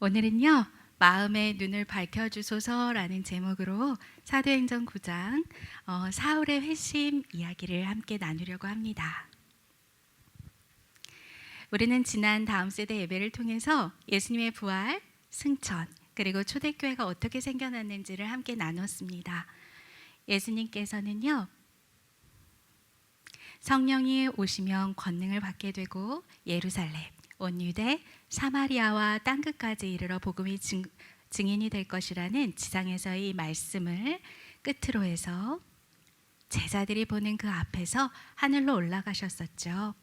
오늘은요. 마음의 눈을 밝혀 주소서라는 제목으로 사도행전 9장 어, 사울의 회심 이야기를 함께 나누려고 합니다. 우리는 지난 다음 세대 예배를 통해서 예수님의 부활, 승천, 그리고 초대교회가 어떻게 생겨났는지를 함께 나눴습니다. 예수님께서는요. 성령이 오시면 권능을 받게 되고 예루살렘, 온 유대, 사마리아와 땅 끝까지 이르러 복음이 증, 증인이 될 것이라는 지상에서의 이 말씀을 끝으로 해서 제자들이 보는 그 앞에서 하늘로 올라가셨었죠.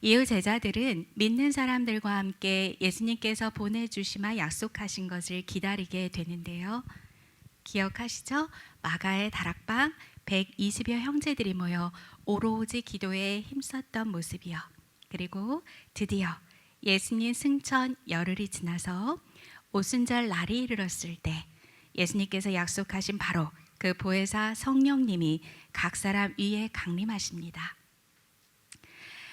이후 제자들은 믿는 사람들과 함께 예수님께서 보내주시마 약속하신 것을 기다리게 되는데요. 기억하시죠? 마가의 다락방 120여 형제들이 모여 오로지 기도에 힘썼던 모습이요. 그리고 드디어 예수님 승천 열흘이 지나서 오순절 날이 이르렀을 때 예수님께서 약속하신 바로 그 보혜사 성령님이 각 사람 위에 강림하십니다.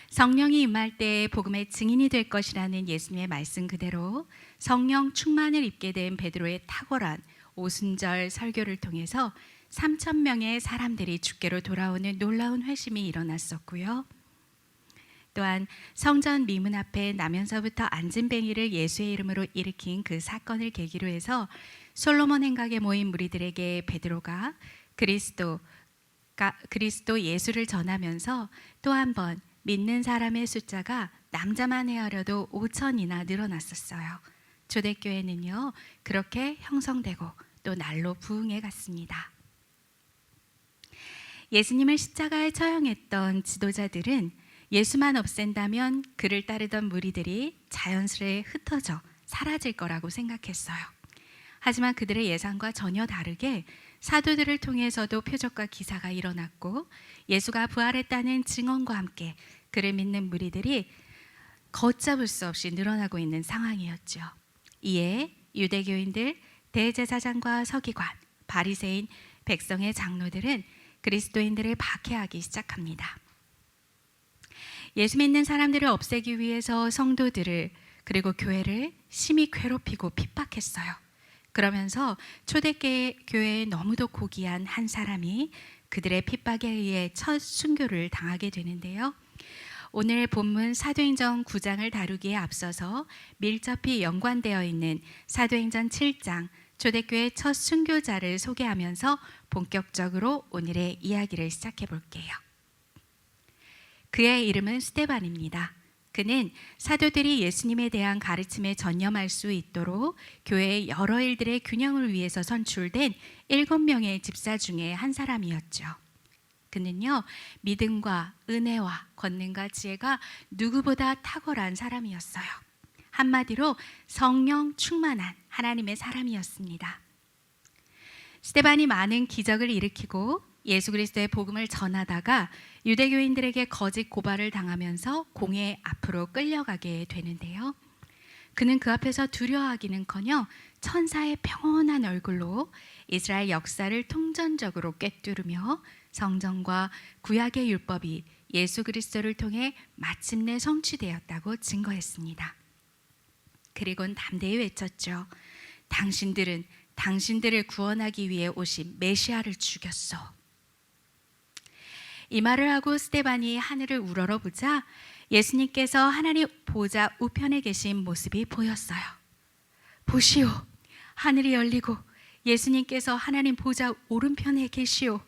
성령이 임할 때 복음의 증인이 될 것이라는 예수님의 말씀 그대로 성령 충만을 입게 된 베드로의 탁월한 오순절 설교를 통해서 3천 명의 사람들이 주께로 돌아오는 놀라운 회심이 일어났었고요. 또한 성전 미문 앞에 나면서부터 앉은뱅이를 예수의 이름으로 일으킨 그 사건을 계기로 해서 솔로몬 행각에 모인 무리들에게 베드로가 그리스도 그리스도 예수를 전하면서 또 한 번 믿는 사람의 숫자가 남자만 헤아려도 5천이나 늘어났었어요. 초대교회는요 그렇게 형성되고 또 날로 부흥해 갔습니다. 예수님을 십자가에 처형했던 지도자들은 예수만 없앤다면 그를 따르던 무리들이 자연스레 흩어져 사라질 거라고 생각했어요. 하지만 그들의 예상과 전혀 다르게 사도들을 통해서도 표적과 기사가 일어났고 예수가 부활했다는 증언과 함께 그를 믿는 무리들이 걷잡을 수 없이 늘어나고 있는 상황이었죠. 이에 유대교인들, 대제사장과 서기관, 바리새인, 백성의 장로들은 그리스도인들을 박해하기 시작합니다. 예수 믿는 사람들을 없애기 위해서 성도들을 그리고 교회를 심히 괴롭히고 핍박했어요. 그러면서 초대교회에 너무도 고귀한 한 사람이 그들의 핍박에 의해 첫 순교를 당하게 되는데요. 오늘 본문 사도행전 9장을 다루기에 앞서서 밀접히 연관되어 있는 사도행전 7장 초대교회 첫 순교자를 소개하면서 본격적으로 오늘의 이야기를 시작해 볼게요. 그의 이름은 스테반입니다. 그는 사도들이 예수님에 대한 가르침에 전념할 수 있도록 교회의 여러 일들의 균형을 위해서 선출된 일곱 명의 집사 중에 한 사람이었죠. 그는요, 믿음과 은혜와 권능과 지혜가 누구보다 탁월한 사람이었어요. 한마디로 성령 충만한 하나님의 사람이었습니다. 스테반이 많은 기적을 일으키고 예수 그리스도의 복음을 전하다가 유대교인들에게 거짓 고발을 당하면서 공회 앞으로 끌려가게 되는데요. 그는 그 앞에서 두려워하기는커녕 천사의 평온한 얼굴로 이스라엘 역사를 통전적으로 꿰뚫으며 성전과 구약의 율법이 예수 그리스도를 통해 마침내 성취되었다고 증거했습니다. 그리고는 담대히 외쳤죠. 당신들은 당신들을 구원하기 위해 오신 메시아를 죽였어. 이 말을 하고 스테반이 하늘을 우러러 보자 예수님께서 하나님 보좌 우편에 계신 모습이 보였어요. 보시오, 하늘이 열리고 예수님께서 하나님 보좌 오른편에 계시오.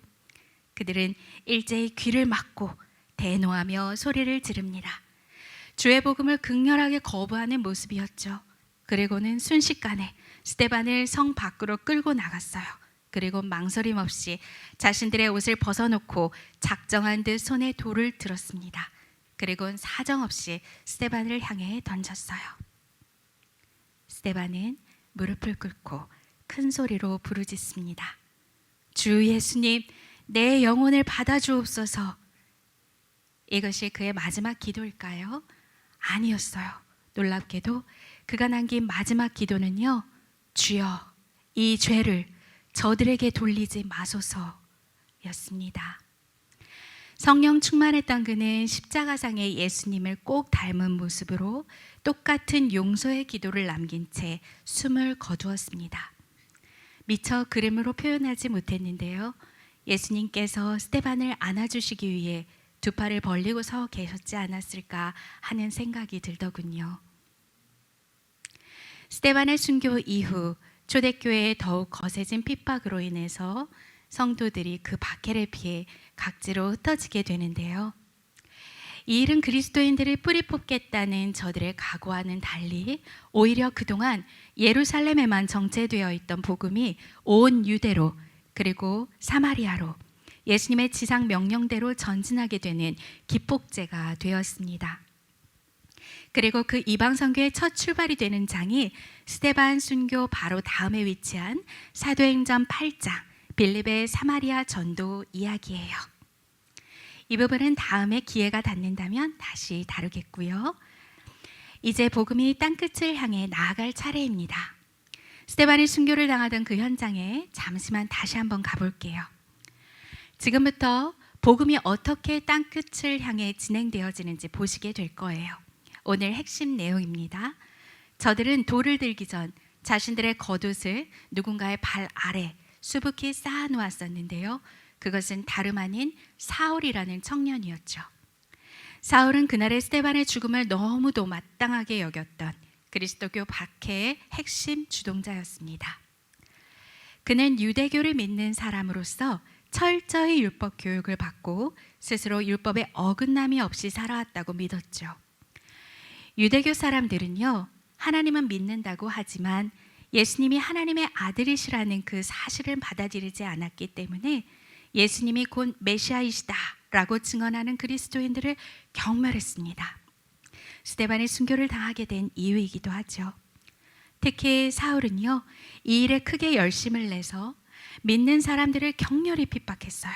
그들은 일제히 귀를 막고 대노하며 소리를 지릅니다. 주의 복음을 극렬하게 거부하는 모습이었죠. 그리고는 순식간에 스테반을 성 밖으로 끌고 나갔어요. 그리고 망설임 없이 자신들의 옷을 벗어놓고 작정한 듯 손에 돌을 들었습니다. 그리고 사정없이 스테반을 향해 던졌어요. 스테반은 무릎을 꿇고 큰 소리로 부르짖습니다. 주 예수님, 내 영혼을 받아주옵소서. 이것이 그의 마지막 기도일까요? 아니었어요. 놀랍게도 그가 남긴 마지막 기도는요. 주여, 이 죄를 저들에게 돌리지 마소서였습니다. 성령 충만했던 그는 십자가상의 예수님을 꼭 닮은 모습으로 똑같은 용서의 기도를 남긴 채 숨을 거두었습니다. 미처 그림으로 표현하지 못했는데요. 예수님께서 스테반을 안아주시기 위해 두 팔을 벌리고 서 계셨지 않았을까 하는 생각이 들더군요. 스테반의 순교 이후 초대교회에 더욱 거세진 핍박으로 인해서 성도들이 그 박해를 피해 각지로 흩어지게 되는데요. 이 일은 그리스도인들을 뿌리 뽑겠다는 저들의 각오와는 달리 오히려 그동안 예루살렘에만 정체되어 있던 복음이 온 유대로 그리고 사마리아로 예수님의 지상 명령대로 전진하게 되는 기폭제가 되었습니다. 그리고 그 이방 선교의 첫 출발이 되는 장이 스테반 순교 바로 다음에 위치한 사도행전 8장 빌립의 사마리아 전도 이야기예요. 이 부분은 다음에 기회가 닿는다면 다시 다루겠고요. 이제 복음이 땅끝을 향해 나아갈 차례입니다. 스테반이 순교를 당하던 그 현장에 잠시만 다시 한번 가볼게요. 지금부터 복음이 어떻게 땅끝을 향해 진행되어지는지 보시게 될 거예요. 오늘 핵심 내용입니다. 저들은 돌을 들기 전 자신들의 겉옷을 누군가의 발 아래 수북히 쌓아 놓았었는데요. 그것은 다름 아닌 사울이라는 청년이었죠. 사울은 그날의 스테반의 죽음을 너무도 마땅하게 여겼던 그리스도교 박해의 핵심 주동자였습니다. 그는 유대교를 믿는 사람으로서 철저히 율법 교육을 받고 스스로 율법에 어긋남이 없이 살아왔다고 믿었죠. 유대교 사람들은요, 하나님은 믿는다고 하지만 예수님이 하나님의 아들이시라는 그 사실을 받아들이지 않았기 때문에 예수님이 곧 메시아이시다라고 증언하는 그리스도인들을 경멸했습니다. 스테반이 순교를 당하게 된 이유이기도 하죠. 특히 사울은요, 이 일에 크게 열심을 내서 믿는 사람들을 격렬히 핍박했어요.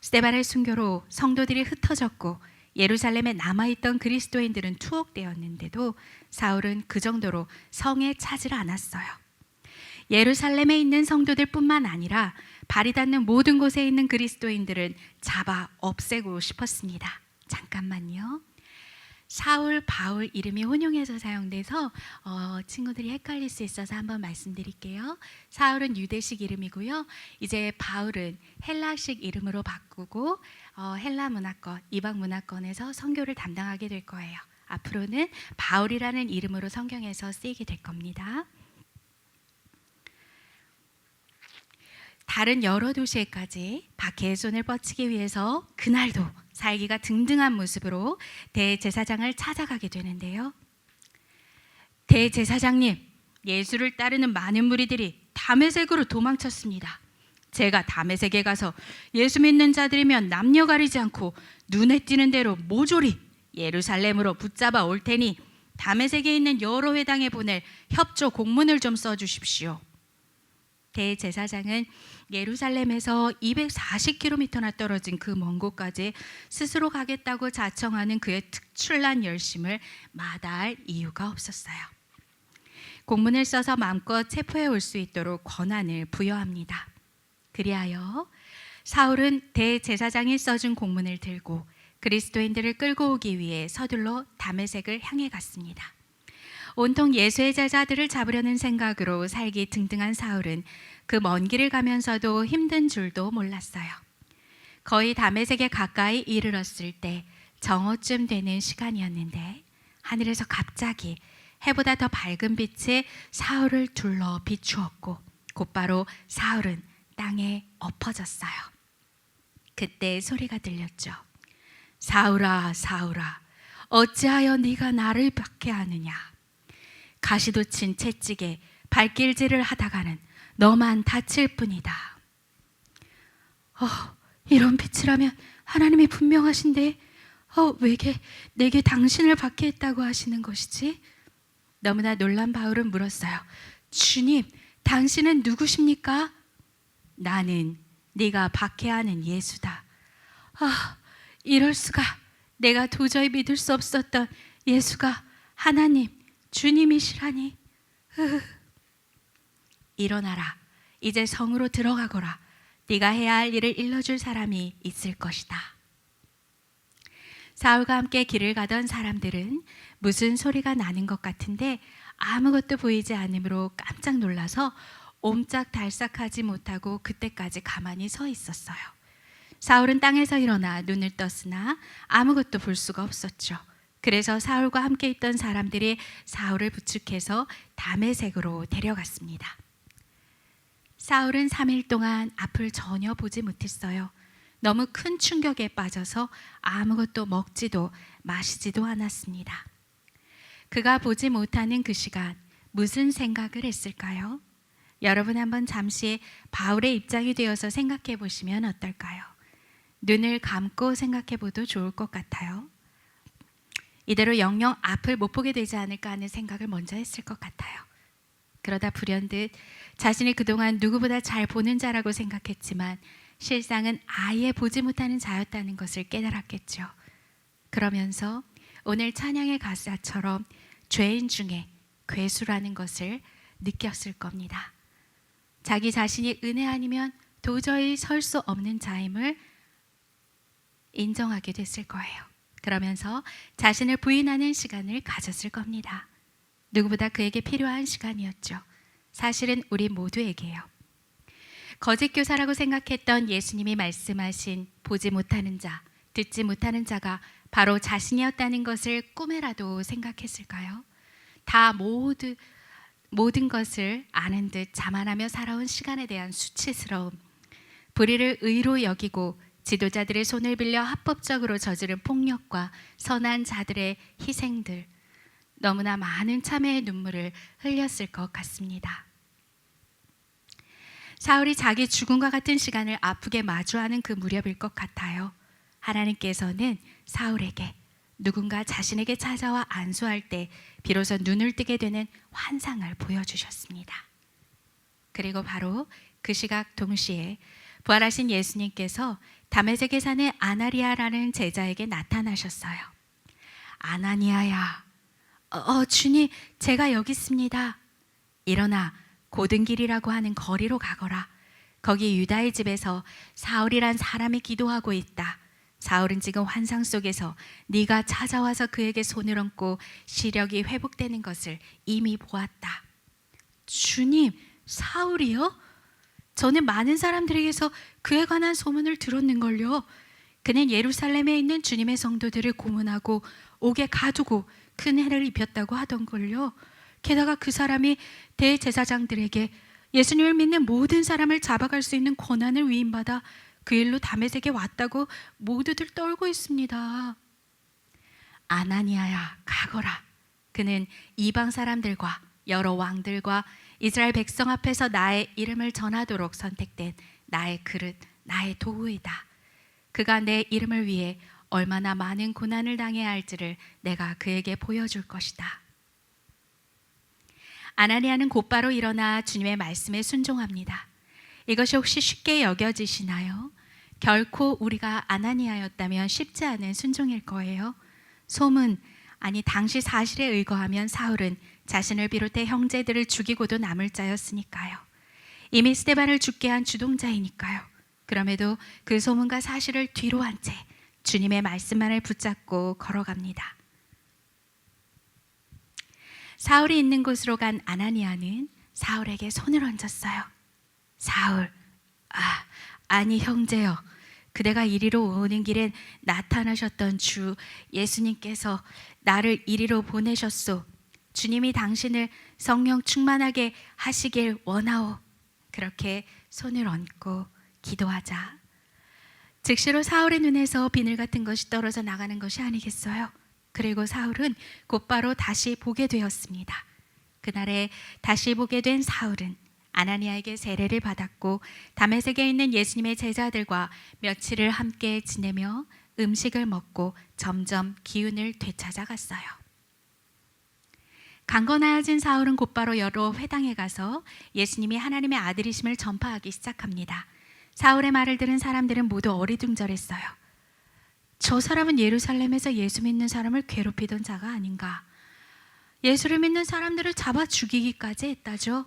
스테반의 순교로 성도들이 흩어졌고 예루살렘에 남아있던 그리스도인들은 투옥되었는데도 사울은 그 정도로 성에 차질 않았어요. 예루살렘에 있는 성도들뿐만 아니라 발이 닿는 모든 곳에 있는 그리스도인들은 잡아 없애고 싶었습니다. 잠깐만요. 사울, 바울 이름이 혼용해서 사용돼서 어, 친구들이 헷갈릴 수 있어서 한번 말씀드릴게요. 사울은 유대식 이름이고요. 이제 바울은 헬라식 이름으로 바꾸고 어, 헬라 문화권, 이방 문화권에서 선교를 담당하게 될 거예요. 앞으로는 바울이라는 이름으로 성경에서 쓰이게 될 겁니다. 다른 여러 도시에까지 박해의 손을 뻗치기 위해서 그날도 살기가 등등한 모습으로 대제사장을 찾아가게 되는데요. 대제사장님, 예수를 따르는 많은 무리들이 담에색으로 도망쳤습니다. 제가 담에색에 가서 예수 믿는 자들이면 남녀 가리지 않고 눈에 띄는 대로 모조리 예루살렘으로 붙잡아 올 테니 담에색에 있는 여러 회당에 보낼 협조 공문을 좀 써주십시오. 대제사장은 예루살렘에서 240km나 떨어진 그 먼 곳까지 스스로 가겠다고 자청하는 그의 특출난 열심을 마다할 이유가 없었어요. 공문을 써서 마음껏 체포해 올 수 있도록 권한을 부여합니다. 그리하여 사울은 대제사장이 써준 공문을 들고 그리스도인들을 끌고 오기 위해 서둘러 담에색을 향해 갔습니다. 온통 예수의 제자들을 잡으려는 생각으로 살기 등등한 사울은 그 먼 길을 가면서도 힘든 줄도 몰랐어요. 거의 담에색에 가까이 이르렀을 때 정오쯤 되는 시간이었는데 하늘에서 갑자기 해보다 더 밝은 빛이 사울을 둘러 비추었고 곧바로 사울은 땅에 엎어졌어요. 그때 소리가 들렸죠. 사울아 사울아 어찌하여 네가 나를 박해하느냐 가시도 친 채찍에 발길질을 하다가는 너만 다칠 뿐이다. 어, 이런 빛이라면 하나님이 분명하신데 어, 왜게 내게 당신을 박해했다고 하시는 것이지? 너무나 놀란 바울은 물었어요. 주님, 당신은 누구십니까? 나는 네가 박해하는 예수다. 아, 이럴 수가. 내가 도저히 믿을 수 없었던 예수가 하나님, 주님이시라니. 일어나라. 이제 성으로 들어가거라. 네가 해야 할 일을 일러줄 사람이 있을 것이다. 사울과 함께 길을 가던 사람들은 무슨 소리가 나는 것 같은데 아무것도 보이지 않으므로 깜짝 놀라서 옴짝달싹하지 못하고 그때까지 가만히 서 있었어요. 사울은 땅에서 일어나 눈을 떴으나 아무것도 볼 수가 없었죠. 그래서 사울과 함께 있던 사람들이 사울을 부축해서 담에색으로 데려갔습니다. 사울은 3일 동안 앞을 전혀 보지 못했어요. 너무 큰 충격에 빠져서 아무것도 먹지도 마시지도 않았습니다. 그가 보지 못하는 그 시간 무슨 생각을 했을까요? 여러분 한번 잠시 바울의 입장이 되어서 생각해 보시면 어떨까요? 눈을 감고 생각해 봐도 좋을 것 같아요. 이대로 영영 앞을 못 보게 되지 않을까 하는 생각을 먼저 했을 것 같아요. 그러다 불현듯 자신이 그동안 누구보다 잘 보는 자라고 생각했지만 실상은 아예 보지 못하는 자였다는 것을 깨달았겠죠. 그러면서 오늘 찬양의 가사처럼 죄인 중에 괴수라는 것을 느꼈을 겁니다. 자기 자신이 은혜 아니면 도저히 설 수 없는 자임을 인정하게 됐을 거예요. 그러면서 자신을 부인하는 시간을 가졌을 겁니다. 누구보다 그에게 필요한 시간이었죠. 사실은 우리 모두에게요. 거짓 교사라고 생각했던 예수님이 말씀하신 보지 못하는 자, 듣지 못하는 자가 바로 자신이었다는 것을 꿈에라도 생각했을까요? 다 모두 모든 것을 아는 듯 자만하며 살아온 시간에 대한 수치스러움, 불의를 의로 여기고 지도자들의 손을 빌려 합법적으로 저지른 폭력과 선한 자들의 희생들, 너무나 많은 참회의 눈물을 흘렸을 것 같습니다. 사울이 자기 죽음과 같은 시간을 아프게 마주하는 그 무렵일 것 같아요. 하나님께서는 사울에게 누군가 자신에게 찾아와 안수할 때 비로소 눈을 뜨게 되는 환상을 보여주셨습니다. 그리고 바로 그 시각 동시에 부활하신 예수님께서 다메섹에 사는 아나리아라는 제자에게 나타나셨어요. 아나니아야, 어, 어, 주님, 제가 여기 있습니다. 일어나 고든 길이라고 하는 거리로 가거라. 거기 유다의 집에서 사울이란 사람이 기도하고 있다. 사울은 지금 환상 속에서 네가 찾아와서 그에게 손을 얹고 시력이 회복되는 것을 이미 보았다. 주님, 사울이요? 저는 많은 사람들에게서 그에 관한 소문을 들었는걸요. 그는 예루살렘에 있는 주님의 성도들을 고문하고 옥에 가두고 큰 해를 입혔다고 하던 걸요. 게다가 그 사람이 대제사장들에게 예수님을 믿는 모든 사람을 잡아갈 수 있는 권한을 위임받아 그 일로 다메섹에 왔다고 모두들 떨고 있습니다. 아나니아야 가거라. 그는 이방 사람들과 여러 왕들과 이스라엘 백성 앞에서 나의 이름을 전하도록 선택된 나의 그릇, 나의 도구이다. 그가 내 이름을 위해 얼마나 많은 고난을 당해야 할지를 내가 그에게 보여줄 것이다. 아나니아는 곧바로 일어나 주님의 말씀에 순종합니다. 이것이 혹시 쉽게 여겨지시나요? 결코 우리가 아나니아였다면 쉽지 않은 순종일 거예요. 소문 아니 당시 사실에 의거하면 사울은 자신을 비롯해 형제들을 죽이고도 남을 자였으니까요. 이미 스테반을 죽게 한 주동자이니까요. 그럼에도 그 소문과 사실을 뒤로 한 채 주님의 말씀만을 붙잡고 걸어갑니다. 사울이 있는 곳으로 간 아나니아는 사울에게 손을 얹었어요. 사울, 아, 아니 형제여. 그대가 이리로 오는 길엔 나타나셨던 주 예수님께서 나를 이리로 보내셨소. 주님이 당신을 성령 충만하게 하시길 원하오. 그렇게 손을 얹고 기도하자. 즉시로 사울의 눈에서 비늘 같은 것이 떨어져 나가는 것이 아니겠어요? 그리고 사울은 곧바로 다시 보게 되었습니다. 그날에 다시 보게 된 사울은 아나니아에게 세례를 받았고 다메섹에 있는 예수님의 제자들과 며칠을 함께 지내며 음식을 먹고 점점 기운을 되찾아갔어요. 강건하여진 사울은 곧바로 여러 회당에 가서 예수님이 하나님의 아들이심을 전파하기 시작합니다. 사울의 말을 들은 사람들은 모두 어리둥절했어요. 저 사람은 예루살렘에서 예수 믿는 사람을 괴롭히던 자가 아닌가. 예수를 믿는 사람들을 잡아 죽이기까지 했다죠.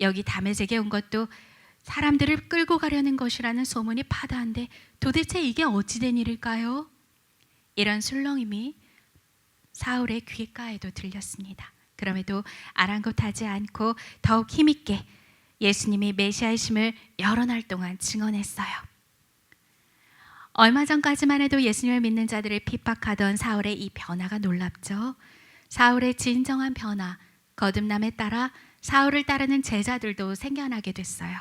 여기 담에색에 온 것도 사람들을 끌고 가려는 것이라는 소문이 파다한데 도대체 이게 어찌된 일일까요? 이런 술렁임이 사울의 귓가에도 들렸습니다. 그럼에도 아랑곳하지 않고 더욱 힘있게 예수님이 메시아이심을 여러 날 동안 증언했어요. 얼마 전까지만 해도 예수님을 믿는 자들을 핍박하던 사울의 이 변화가 놀랍죠. 사울의 진정한 변화, 거듭남에 따라 사울을 따르는 제자들도 생겨나게 됐어요.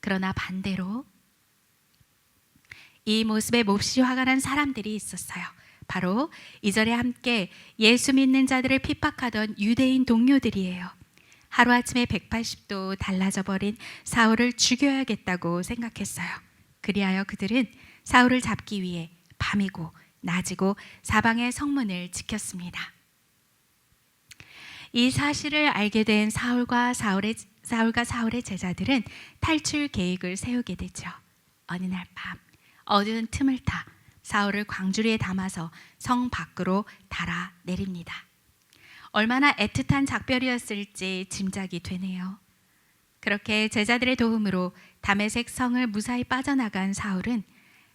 그러나 반대로 이 모습에 몹시 화가 난 사람들이 있었어요. 바로 이절에 함께 예수 믿는 자들을 핍박하던 유대인 동료들이에요. 하루아침에 180도 달라져 버린 사울을 죽여야겠다고 생각했어요. 그리하여 그들은 사울을 잡기 위해 밤이고 낮이고 사방의 성문을 지켰습니다. 이 사실을 알게 된 사울과 사울의 사울과 사울의 제자들은 탈출 계획을 세우게 되죠. 어느 날 밤 어두운 틈을 타 사울을 광주리에 담아서 성 밖으로 달아 내립니다. 얼마나 애틋한 작별이었을지 짐작이 되네요. 그렇게 제자들의 도움으로 담에색 성을 무사히 빠져나간 사울은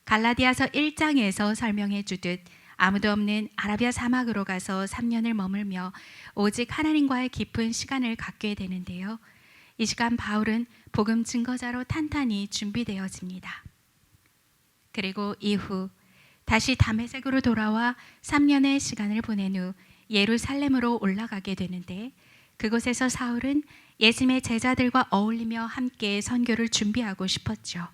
갈라디아서 1장에서 설명해 주듯 아무도 없는 아라비아 사막으로 가서 3년을 머물며 오직 하나님과의 깊은 시간을 갖게 되는데요. 이 시간 바울은 복음 증거자로 탄탄히 준비되어집니다. 그리고 이후 다시 다메섹으로 돌아와 3년의 시간을 보낸 후 예루살렘으로 올라가게 되는데 그곳에서 사울은 예수님의 제자들과 어울리며 함께 선교를 준비하고 싶었죠.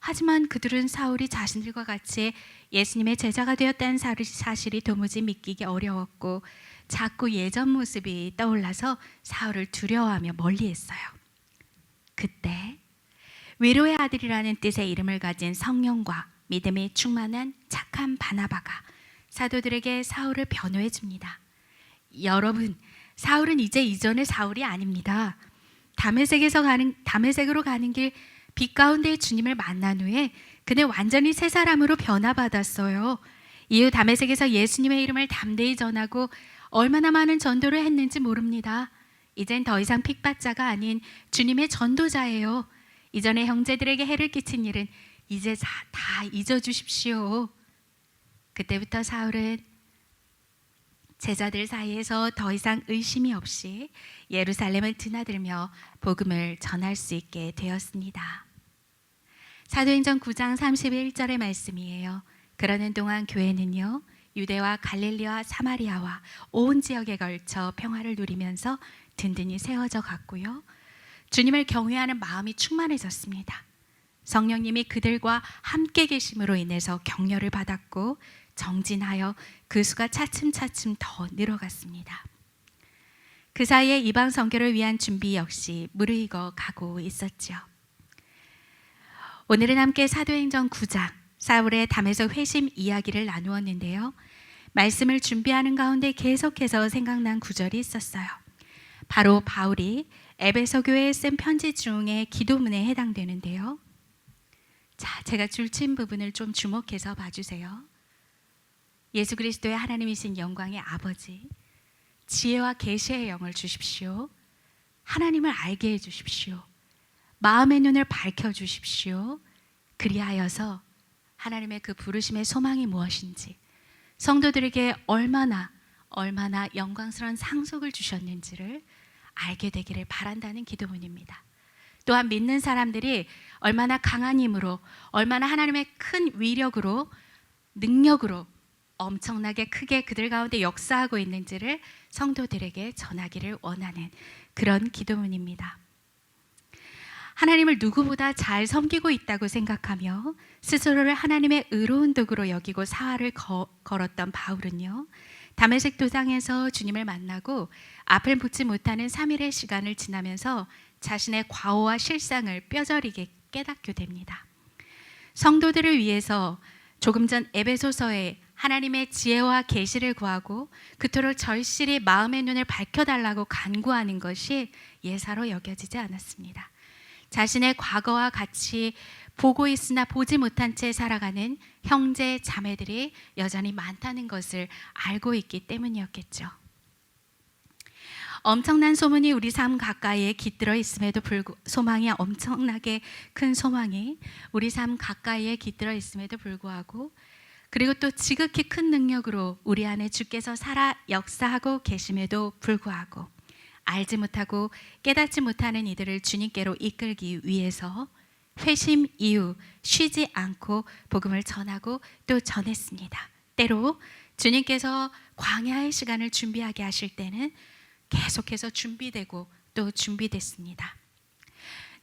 하지만 그들은 사울이 자신들과 같이 예수님의 제자가 되었다는 사- 사실이 도무지 믿기기 어려웠고 자꾸 예전 모습이 떠올라서 사울을 두려워하며 멀리했어요. 그때 위로의 아들이라는 뜻의 이름을 가진 성령과 믿음이 충만한 착한 바나바가 사도들에게 사울을 변호해 줍니다. 여러분, 사울은 이제 이전의 사울이 아닙니다. 담에색에서 가는 담에색으로 가는 길 빛 가운데 주님을 만난 후에 그는 완전히 새 사람으로 변화받았어요. 이후 담에색에서 예수님의 이름을 담대히 전하고 얼마나 많은 전도를 했는지 모릅니다. 이젠 더 이상 픽받자가 아닌 주님의 전도자예요. 이전에 형제들에게 해를 끼친 일은 이제 다, 다 잊어주십시오. 그때부터 사울은 제자들 사이에서 더 이상 의심이 없이 예루살렘을 드나들며 복음을 전할 수 있게 되었습니다. 사도행전 9장 31절의 말씀이에요. 그러는 동안 교회는요. 유대와 갈릴리와 사마리아와 온 지역에 걸쳐 평화를 누리면서 든든히 세워져 갔고요. 주님을 경외하는 마음이 충만해졌습니다. 성령님이 그들과 함께 계심으로 인해서 격려를 받았고 정진하여 그 수가 차츰차츰 더 늘어갔습니다. 그 사이에 이방 선교를 위한 준비 역시 무르익어 가고 있었죠. 오늘은 함께 사도행전 9장 사울의 담에서 회심 이야기를 나누었는데요. 말씀을 준비하는 가운데 계속해서 생각난 구절이 있었어요. 바로 바울이 에베소 교회에 쓴 편지 중에 기도문에 해당되는데요. 자, 제가 줄친 부분을 좀 주목해서 봐주세요. 예수 그리스도의 하나님이신 영광의 아버지, 지혜와 계시의 영을 주십시오. 하나님을 알게 해 주십시오. 마음의 눈을 밝혀 주십시오. 그리하여서 하나님의 그 부르심의 소망이 무엇인지 성도들에게 얼마나 얼마나 영광스러운 상속을 주셨는지를 알게 되기를 바란다는 기도문입니다. 또한 믿는 사람들이 얼마나 강한 힘으로 얼마나 하나님의 큰 위력으로 능력으로 엄청나게 크게 그들 가운데 역사하고 있는지를 성도들에게 전하기를 원하는 그런 기도문입니다. 하나님을 누구보다 잘 섬기고 있다고 생각하며 스스로를 하나님의 의로운 도구로 여기고 사활을 거, 걸었던 바울은요. 담에색 도상에서 주님을 만나고 앞을 보지 못하는 3일의 시간을 지나면서 자신의 과오와 실상을 뼈저리게 깨닫게 됩니다. 성도들을 위해서 조금 전 에베소서에 하나님의 지혜와 계시를 구하고 그토록 절실히 마음의 눈을 밝혀 달라고 간구하는 것이 예사로 여겨지지 않았습니다. 자신의 과거와 같이 보고 있으나 보지 못한 채 살아가는 형제 자매들이 여전히 많다는 것을 알고 있기 때문이었겠죠. 엄청난 소문이 우리 삶 가까이에 깃들어 있음에도 불구 소망이 엄청나게 큰 소망이 우리 삶 가까이에 깃들어 있음에도 불구하고 그리고 또 지극히 큰 능력으로 우리 안에 주께서 살아 역사하고 계심에도 불구하고 알지 못하고 깨닫지 못하는 이들을 주님께로 이끌기 위해서 회심 이후 쉬지 않고 복음을 전하고 또 전했습니다. 때로 주님께서 광야의 시간을 준비하게 하실 때는 계속해서 준비되고 또 준비됐습니다.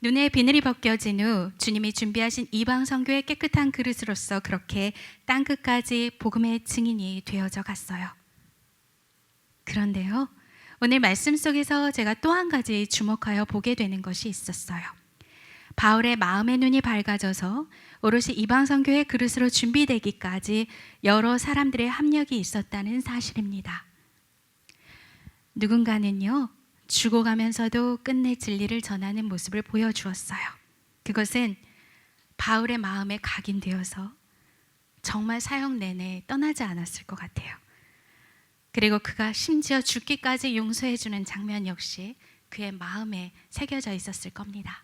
눈에 비늘이 벗겨진 후 주님이 준비하신 이방 선교의 깨끗한 그릇으로서 그렇게 땅 끝까지 복음의 증인이 되어져 갔어요. 그런데요. 오늘 말씀 속에서 제가 또 한 가지 주목하여 보게 되는 것이 있었어요. 바울의 마음의 눈이 밝아져서 오롯이 이방 선교의 그릇으로 준비되기까지 여러 사람들의 합력이 있었다는 사실입니다. 누군가는요, 죽어가면서도 끝내 진리를 전하는 모습을 보여주었어요. 그것은 바울의 마음에 각인되어서 정말 사형 내내 떠나지 않았을 것 같아요. 그리고 그가 심지어 죽기까지 용서해주는 장면 역시 그의 마음에 새겨져 있었을 겁니다.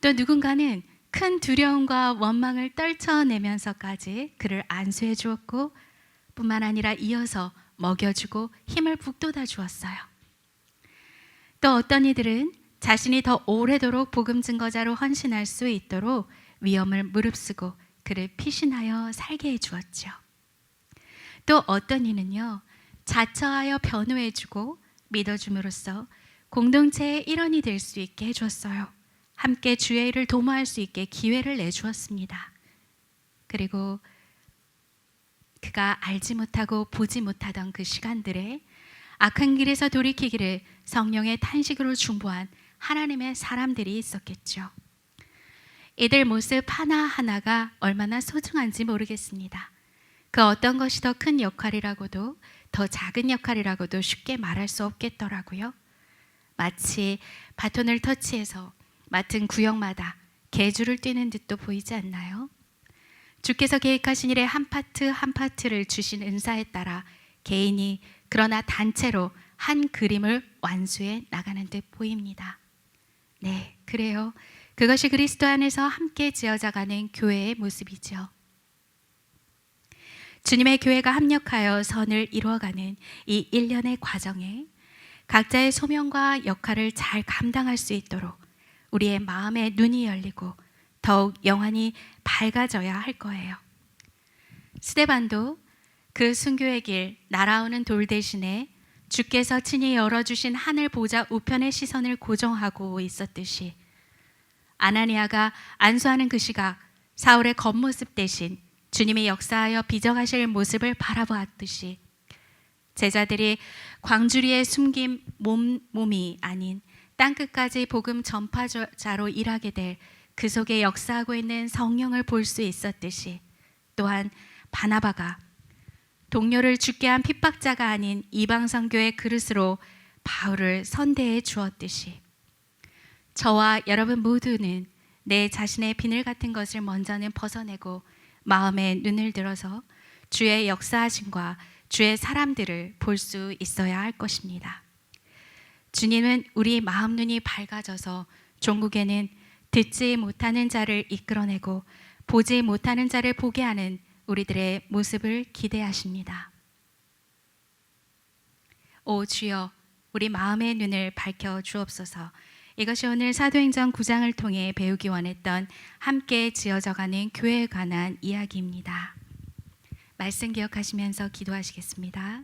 또 누군가는 큰 두려움과 원망을 떨쳐내면서까지 그를 안수해 주었고 뿐만 아니라 이어서 먹여주고 힘을 북돋아 주었어요. 또 어떤 이들은 자신이 더 오래도록 복음 증거자로 헌신할 수 있도록 위험을 무릅쓰고 그를 피신하여 살게 해 주었죠. 또 어떤 이는요, 자처하여 변호해 주고 믿어 줌으로써 공동체의 일원이 될 수 있게 해 줬어요. 함께 주의 일을 도모할 수 있게 기회를 내 주었습니다. 그리고 그가 알지 못하고 보지 못하던 그 시간들에 악한 길에서 돌이키기를 성령의 탄식으로 중보한 하나님의 사람들이 있었겠죠. 이들 모습 하나하나가 얼마나 소중한지 모르겠습니다. 그 어떤 것이 더 큰 역할이라고도 더 작은 역할이라고도 쉽게 말할 수 없겠더라고요. 마치 바톤을 터치해서 맡은 구역마다 개주를 뛰는 듯도 보이지 않나요? 주께서 계획하신 일의 한 파트 한 파트를 주신 은사에 따라 개인이 그러나 단체로 한 그림을 완수해 나가는 듯 보입니다. 네, 그래요. 그것이 그리스도 안에서 함께 지어져가는 교회의 모습이죠. 주님의 교회가 합력하여 선을 이루어가는 이 일련의 과정에 각자의 소명과 역할을 잘 감당할 수 있도록 우리의 마음의 눈이 열리고 더욱 영안이 밝아져야 할 거예요. 스데반도 그 순교의 길 날아오는 돌 대신에 주께서 친히 열어주신 하늘 보좌 우편의 시선을 고정하고 있었듯이 아나니아가 안수하는 그 시각 사울의 겉모습 대신 주님이 역사하여 비정하실 모습을 바라보았듯이 제자들이 광주리에 숨긴 몸, 몸이 아닌 땅끝까지 복음 전파자로 일하게 될 그 속에 역사하고 있는 성령을 볼 수 있었듯이 또한 바나바가 동료를 죽게 한 핍박자가 아닌 이방 선교의 그릇으로 바울을 선대해 주었듯이 저와 여러분 모두는 내 자신의 비늘 같은 것을 먼저는 벗어내고 마음에 눈을 들어서 주의 역사하심과 주의 사람들을 볼 수 있어야 할 것입니다. 주님은 우리 마음 눈이 밝아져서 종국에는 듣지 못하는 자를 이끌어내고 보지 못하는 자를 보게 하는 우리들의 모습을 기대하십니다. 오 주여 우리 마음의 눈을 밝혀 주옵소서. 이것이 오늘 사도행전 9장을 통해 배우기 원했던 함께 지어져가는 교회에 관한 이야기입니다. 말씀 기억하시면서 기도하시겠습니다.